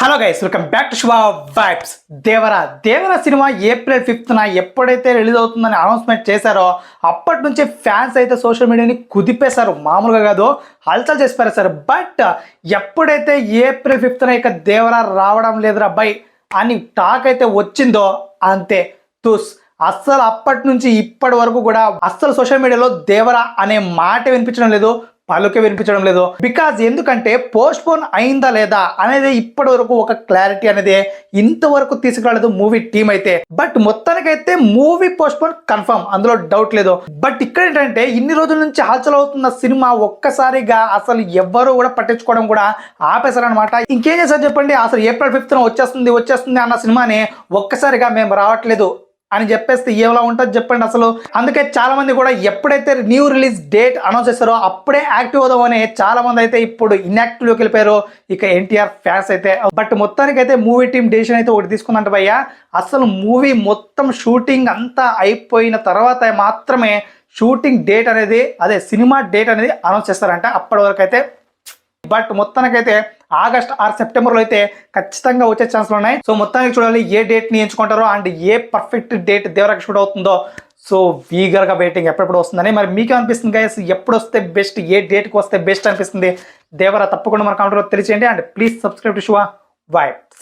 Hello guys welcome back to Shiva vibes. Devara Devara cinema April ఫిఫ్త్న ఎప్పుడైతే release అవుతుందని announcement చేశారో అప్పటి నుంచి ఫ్యాన్స్ అయితే సోషల్ మీడియాని కుదిపేశారు. మామూలుగా కాదు హల్చల్ చేసి పారేశారు బట్ ఎప్పుడైతే ఏప్రిల్ ఫిఫ్త్న ఇక దేవరా రావడం లేదురా బై అని టాక్ అయితే వచ్చిందో అంతే. తుస్ అస్సలు అప్పటి నుంచి ఇప్పటి వరకు కూడా అస్సలు సోషల్ మీడియాలో దేవరా అనే మాట వినిపించడం లేదు. పలుకే వినిపించడం లేదు. బికాజ్ ఎందుకంటే పోస్ట్ పోన్ అయిందా లేదా అనేది ఇప్పటి వరకు ఒక క్లారిటీ అనేది ఇంతవరకు తీసుకురాలేదు మూవీ టీం అయితే. బట్ మొత్తానికైతే మూవీ పోస్ట్ పోన్ కన్ఫర్మ్ అందులో డౌట్ లేదు. బట్ ఇక్కడ ఏంటంటే ఇన్ని రోజుల నుంచి హల్చల్ అవుతున్న సినిమా ఒక్కసారిగా అసలు ఎవ్వరూ కూడా పట్టించుకోవడం కూడా ఆపేశారనమాట ఇంకేం చేశారు చెప్పండి అసలు ఏప్రిల్ ఫిఫ్త్ వచ్చేస్తుంది వచ్చేస్తుంది అన్న సినిమాని ఒక్కసారిగా మేము రావట్లేదు. అని చెప్పేస్తే ఏలా ఉంటుంది చెప్పండి అసలు? అందుకే చాలా మంది కూడా ఎప్పుడైతే న్యూ రిలీజ్ డేట్ అనౌన్స్ చేస్తారో అప్పుడే యాక్టివ్ అవుదామని చాలా మంది అయితే ఇప్పుడు ఇన్యాక్టివ్లోకి వెళ్ళిపోయారు. ఇక ఎన్టీఆర్ ఫ్యాన్స్ అయితే. బట్ మొత్తానికి అయితే మూవీ టీం డెసిషన్ అయితే ఒకటి తీసుకుందంట భయ్య. అసలు మూవీ మొత్తం షూటింగ్ అంతా అయిపోయిన తర్వాత మాత్రమే షూటింగ్ డేట్ అనేది అదే సినిమా డేట్ అనేది అనౌన్స్ చేస్తారంట. అప్పటి వరకు అయితే బట్ మొత్తానికైతే ఆగస్ట్ ఆర్ సెప్టెంబర్లో అయితే ఖచ్చితంగా వచ్చే ఛాన్స్లు ఉన్నాయి. సో మొత్తానికి చూడాలి ఏ డేట్ని ఎంచుకుంటారో అండ్ ఏ పర్ఫెక్ట్ డేట్ దేవరకు షూట్ అవుతుందో. సో వీగర్గా వెయిటింగ్ ఎప్పుడెప్పుడు వస్తుందని మరి మీకు అనిపిస్తుంది గైస్ ఎప్పుడు వస్తే బెస్ట్ ఏ డేట్కి వస్తే బెస్ట్ అనిపిస్తుంది? దేవరా తప్పకుండా మన కౌంటర్లో తెలియచేయండి. And please subscribe to Shiva vibes